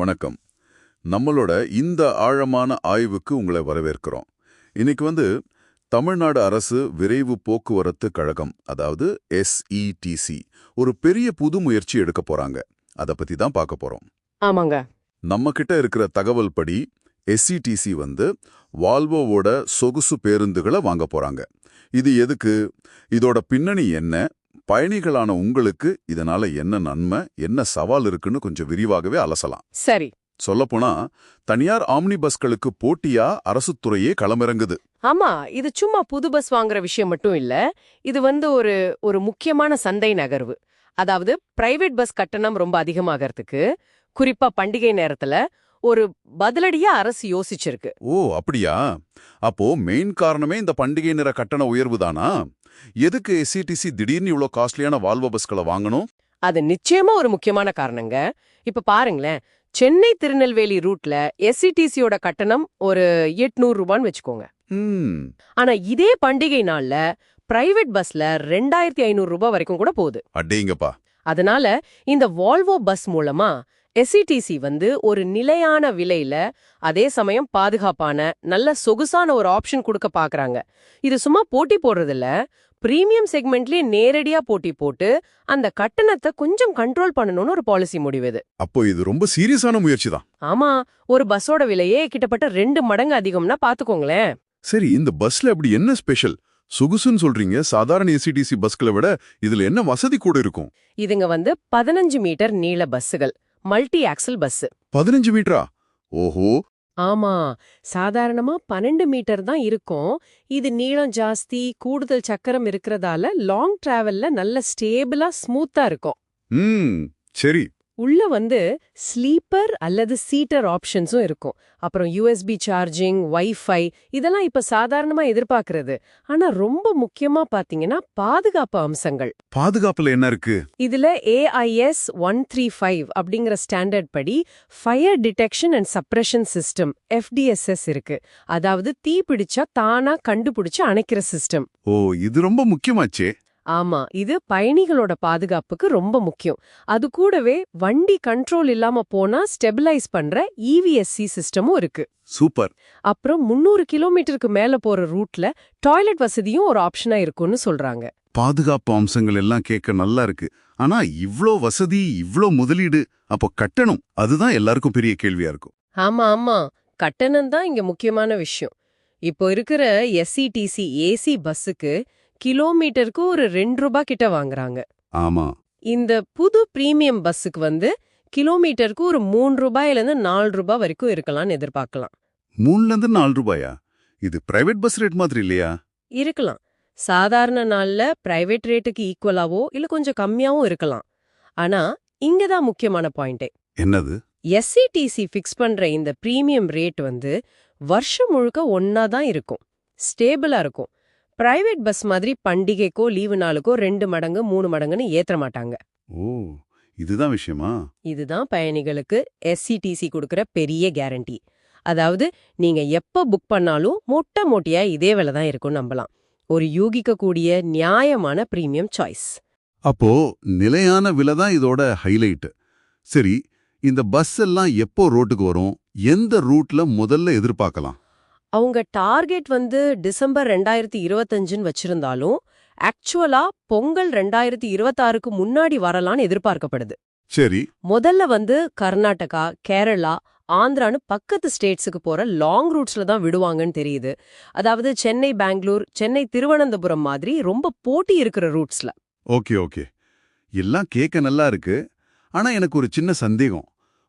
வணக்கம். நம்மளோட இந்த ஆழமான ஆய்வுக்கு உங்களை வரவேற்கிறோம். இன்னைக்கு வந்து தமிழ்நாடு அரசு விரைவு போக்குவரத்து கழகம் அதாவது எஸ்இடிசி ஒரு பெரிய புது முயற்சி எடுக்க போறாங்க. அத பத்தி தான் பார்க்க போறோம். ஆமாங்க. நம்ம கிட்ட இருக்கிற தகவல் படி எஸ்இடிசி வந்து வால்வோவோட சொகுசு பேருந்துகளை வாங்க போறாங்க. இது எதுக்கு? இதோட பின்னணி என்ன? பயணிகளான உங்களுக்கு இதனால என்ன நன்மை என்ன சவால் இருக்குன்னு கொஞ்சம் விரிவாகவே அலசலாம். சரி. சொல்லப்போனா தனியார் ஆம்னி பஸ்களுக்கு போட்டியா அரசுத் துறையே களமிறங்குது. ஆமா இது சும்மா புது பஸ் வாங்குற விஷயம் மட்டும் இல்ல இது வந்து ஒரு ஒரு முக்கியமான சந்தை நகர்வு. அதாவது பிரைவேட் பஸ் கட்டணம் ரொம்ப அதிகமாகறதுக்கு குறிப்பா பண்டிகை நேரத்துல ஒரு பதிலடியா அரசு யோசிச்சிருக்கு. ஓ அப்படியா? அப்போ மெயின் காரணமே இந்த பண்டிகை நிற கட்டண உயர்வு தானா? எதுக்கு எஸ்சிடிசி திடீர்னு இவ்ளோ காஸ்ட்லியான வால்வோ பஸ்களை வாங்கணும்? அது நிச்சயமா ஒரு முக்கியமான காரணங்க. இப்ப பாருங்களேன் சென்னை திருநெல்வேலி ரூட்ல எஸ்சிடிசியோட கட்டணம் ஒரு எட்நூறு ரூபான்னு வச்சுக்கோங்க. ஆனா இதே பண்டிகை நாள்ல பிரைவேட் பஸ்ல ரெண்டாயிரத்தி ஐநூறு ரூபாய் வரைக்கும் கூட போகுது. அடேங்கப்பா. அதனால இந்த வால்வோ பஸ் மூலமா எஸ்சிடிசி வந்து ஒரு நிலையான விலையில அதே சமயம் பாதுகாப்பான நல்ல சொகுசான ஒரு ஆப்ஷன் கொடுக்க பாக்குறாங்க. இது சும்மா போட்டி போடுறதில்ல. பிரீமியம் செக்மெண்ட்லயே நேரடியா போட்டி போட்டு அந்த கட்டணத்தை கொஞ்சம் கண்ட்ரோல் பண்ணணும்னு ஒரு பாலிசி முடிவு இது. அப்போ இது ரொம்ப சீரியஸான முயற்சி தான். ஆமா ஒரு பஸ்ஸோட விலையே கிட்டத்தட்ட ரெண்டு மடங்கு அதிகம்னா பாத்துக்கோங்களேன். சரி இந்த பஸ்ல அப்படி என்ன ஸ்பெஷல் சொகுசுன்னு சொல்றீங்க. சாதாரண எஸ்சிடிசி பஸ்களை விட இதுல என்ன வசதி கூட இருக்கும்? இதுங்க வந்து பதினஞ்சு மீட்டர் நீள பஸ்ஸுகள். மல்டி ஆக்சல் பஸ் பதினஞ்சு மீட்டரா? ஓஹோ. ஆமா. சாதாரணமா பன்னெண்டு மீட்டர் தான் இருக்கும். இது நீளம் ஜாஸ்தி கூடுதல் சக்கரம் இருக்கிறதால லாங் டிராவல்ல நல்ல ஸ்டேபிளா ஸ்மூத்தா இருக்கும். ம். சரி. உள்ள வந்து ஸ்லீப்பர் அல்லது சீட்டர் ஆப்ஷன்ஸும் இருக்கும். அப்புறம் யூஎஸ்பி சார்ஜிங் வைஃபை இதெல்லாம் இப்ப சாதாரணமா எதிர்பார்க்கறது. ஆனா ரொம்ப முக்கியமா பாத்தீங்கன்னா பாதுகாப்பு அம்சங்கள். பாதுகாப்புல என்ன இருக்கு? இதுல ஏஐஎஸ் ஒன் த்ரீ ஃபைவ் அப்படிங்கிற ஸ்டாண்டர்ட் படி fire detection and suppression system FDSS இருக்கு. அதாவது தீ பிடிச்சா தானா கண்டுபிடிச்சு அணைக்கிற சிஸ்டம் ஓ இது ரொம்ப முக்கியமாச்சே. ஆமா இது பயணிகளோட பாதுகாப்புக்கு ரொம்ப முக்கியம். அது கூடவே வண்டி கண்ட்ரோல் இல்லாம போனா ஸ்டெபிலைஸ் பண்ற இவிஎஸ்சி சிஸ்டமும் இருக்கு. சூப்பர். அப்புறம் முன்னூறு கிலோமீட்டருக்கு மேல போற ரூட்ல டாய்லெட் வசதியும் ஒரு ஆப்ஷனா இருக்கும்னு சொல்றாங்க. பாதுகாப்பு அம்சங்கள் எல்லாம் கேட்க நல்லா இருக்கு. ஆனா இவ்ளோ வசதி இவ்ளோ முதலீடு அப்போ கட்டணம் அதுதான் எல்லாருக்கும் பெரிய கேள்வியா இருக்கும். ஆமா ஆமா. கட்டணம் தான் இங்க முக்கியமான விஷயம். இப்போ இருக்கிற எஸ்சிடிசி ஏசி பஸ்ஸுக்கு கிலோமீட்டருக்கு ஒரு ரெண்டு ரூபாய் கிட்ட வாங்குறாங்க. ஆமா. இந்த புது பிரீமியம் பஸ்ஸுக்கு வந்து கிலோமீட்டருக்கு ஒரு மூணு ரூபாயிலிருந்து நாலு ரூபாய் வரைக்கும் இருக்கலாம்னு எதிர்பார்க்கலாம். மூணுல இருந்து நாலு ரூபாயா? இது பிரைவேட் பஸ் ரேட் மாதிரி இல்லையா? இருக்கலாம். சாதாரண நாள்ல பிரைவேட் ரேட்டுக்கு ஈக்குவலாவோ இல்ல கொஞ்சம் கம்மியாவும் இருக்கலாம். ஆனா இங்க தான் முக்கியமான பாயிண்டே என்னது? எஸ்சிடிசி ஃபிக்ஸ் பண்ற இந்த பிரீமியம் ரேட் வந்து வருஷம் முழுக்க ஒன்னா தான் இருக்கும். ஸ்டேபிளா இருக்கும். பிரைவேட் பஸ் மாதிரி பண்டிகைக்கோ லீவு நாளுக்கோ ரெண்டு மடங்கு மூணு மடங்குன்னு ஏத்த மாட்டாங்க. ஓ இதுதான் விஷயமா? இதுதான் பயணிகளுக்கு எஸ்சிடிசி கொடுக்கிற பெரிய கேரண்டி அதாவது நீங்க எப்ப புக் பண்ணாலும் மொட்டை மொட்டையா இதே விலை தான் இருக்கும் நம்பலாம். ஒரு யூகிக்கக்கூடிய நியாயமான பிரீமியம் சாய்ஸ் அப்போ நிலையான விலை தான் இதோட ஹைலைட் சரி இந்த பஸ் எல்லாம் எப்போ ரோட்டுக்கு வரும்? எந்த ரூட்ல முதல்ல எதிர்பார்க்கலாம்? அவங்க டார்கெட் வந்து டிசம்பர் ரெண்டாயிரத்தி இருபத்தஞ்சுன்னு வச்சிருந்தாலும் ஆக்சுவலா பொங்கல் ரெண்டாயிரத்தி இருபத்தாறுக்கு முன்னாடி வரலான்னு எதிர்பார்க்கப்படுது. சரி. முதல்ல வந்து கர்நாடகா கேரளா ஆந்திரான்னு பக்கத்து ஸ்டேட்ஸுக்கு போற லாங் ரூட்ஸ்ல தான் விடுவாங்கன்னு தெரியுது. அதாவது சென்னை பெங்களூர் சென்னை திருவனந்தபுரம் மாதிரி ரொம்ப போட்டி இருக்கிற ரூட்ஸ்ல ஓகே ஓகே. எல்லாம் கேட்க நல்லா இருக்கு. ஆனா எனக்கு ஒரு சின்ன சந்தேகம்.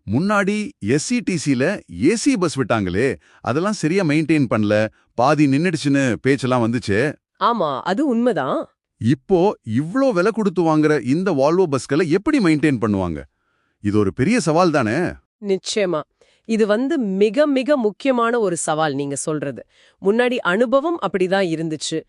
முன்னாடி எஸ்சிடிசில ஏசி பஸ் விட்டாங்களே அதெல்லாம் சரியா மெயின்டைன் பண்ணல. பாதி நின்னுடுச்சுன்னு பேச்செல்லாம் வந்துச்சே. ஆமா அது உண்மைதான். இப்போ இவ்ளோ விலை கொடுத்து வாங்குற இந்த வால்வோ பஸ்களை எப்படி மெயின்டைன் பண்ணுவாங்க? இது ஒரு பெரிய சவால் தானே? நிச்சயமா. இது வந்து மிக மிக முக்கியமான ஒரு சவால் நீங்க சொல்றது. முன்னாடி அனுபவம் அப்படிதான் இருந்துச்சு.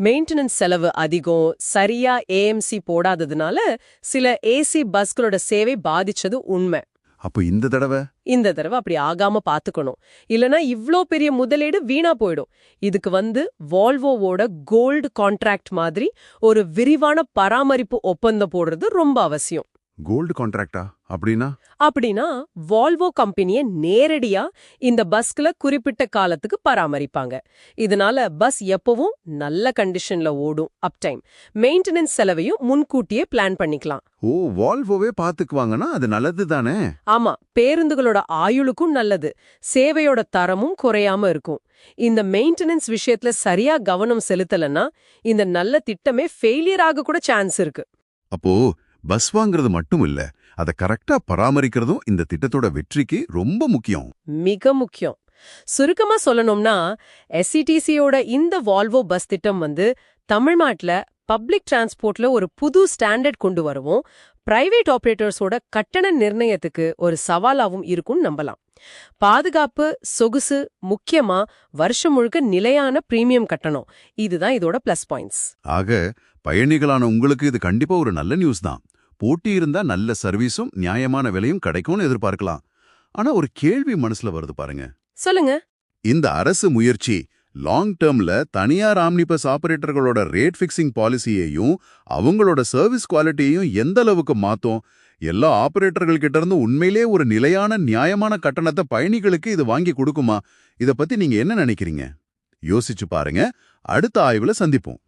மெயின்டெனன்ஸ் செலவு அதிகம் சரியா ஏஎம்சி போடாததுனால சில ஏசி பஸ்களோட சேவை பாதிச்சது உண்மை. அப்போ இந்த தடவை? இந்த தடவை அப்படி ஆகாம பாத்துக்கணும். இல்லனா இவ்ளோ பெரிய முதலீடு வீணா போயிடும். இதுக்கு வந்து வால்வோவோட கோல்டு கான்ட்ராக்ட் மாதிரி ஒரு விரிவான பராமரிப்பு ஒப்பந்தம் போடுறது ரொம்ப அவசியம். கோல்டு கான்ட்ராக்டா? அப்படின்னா? அப்படின்னா வால்வோ கம்பெனியை நேரடியா இந்த பஸ்ல குறிப்பிட்ட காலத்துக்கு பராமரிப்பாங்க. இதனால பஸ் எப்பவும் நல்ல கண்டிஷன்ல ஓடும் அப் டைம் மெயின்டெனன்ஸ் செலவையும் முன்கூட்டியே பிளான் பண்ணிக்கலாம். ஓ வால்வோவே பாத்துக்குவாங்கன்னா அது நல்லது தானே? ஆமா பேருந்துகளோட ஆயுளுக்கும் நல்லது. சேவையோட தரமும் குறையாம இருக்கும். இந்த மெயின்டெனன்ஸ் விஷயத்துல சரியா கவனம் செலுத்தலன்னா இந்த நல்ல திட்டமே ஃபெயிலியர் ஆக கூட சான்ஸ் இருக்கு. அப்போ பஸ் வாங்குறது மட்டும் இல்ல அத கரெக்டா பராமரிக்கிறதும் இந்த திட்டத்தோட வெற்றிக்கு ரொம்ப முக்கியம். மிக முக்கியம். சுருக்கமா சொல்லணும்னா எஸ்சிடிசியோட இந்த வால்வோ பஸ் திட்டம் வந்து தமிழ்நாட்டுல பப்ளிக் டிரான்ஸ்போர்ட்ல ஒரு புது ஸ்டாண்டர்ட் கொண்டு வருவோம். பிரைவேட் ஆபரேட்டர்ஸோட கட்டண நிர்ணயத்துக்கு ஒரு சவாலாவும் இருக்கும்னு நம்பலாம். பாதுகாப்பு சொகுசு முக்கியமா வருஷம் முழுக்க நிலையான பிரீமியம் கட்டணம். இதுதான் இதோட பிளஸ் பாயிண்ட்ஸ் ஆக பயணிகளான உங்களுக்கு இது கண்டிப்பா ஒரு நல்ல நியூஸ் தான். போட்டி இருந்தா நல்ல சர்வீஸும் நியாயமான விலையும் கிடைக்கும்னு எதிர்பார்க்கலாம். ஆனா ஒரு கேள்வி மனசுல வருது பாருங்க. சொல்லுங்க. இந்த அரசு முயற்சி லாங் டேர்ம்ல தனியார் ஆம்னிபஸ் ஆபரேட்டர்களோட ரேட் ஃபிக்ஸிங் பாலிசியையும் அவங்களோட சர்வீஸ் குவாலிட்டியையும் எந்த அளவுக்கு மாத்தும்? எல்லா ஆபரேட்டர்கள் கிட்ட இருந்து உண்மையிலே ஒரு நிலையான நியாயமான கட்டணத்தை பயணிகளுக்கு இது வாங்கி கொடுக்குமா? இத பத்தி நீங்க என்ன நினைக்கிறீங்க? யோசிச்சு பாருங்க. அடுத்த ஆய்வுல சந்திப்போம்.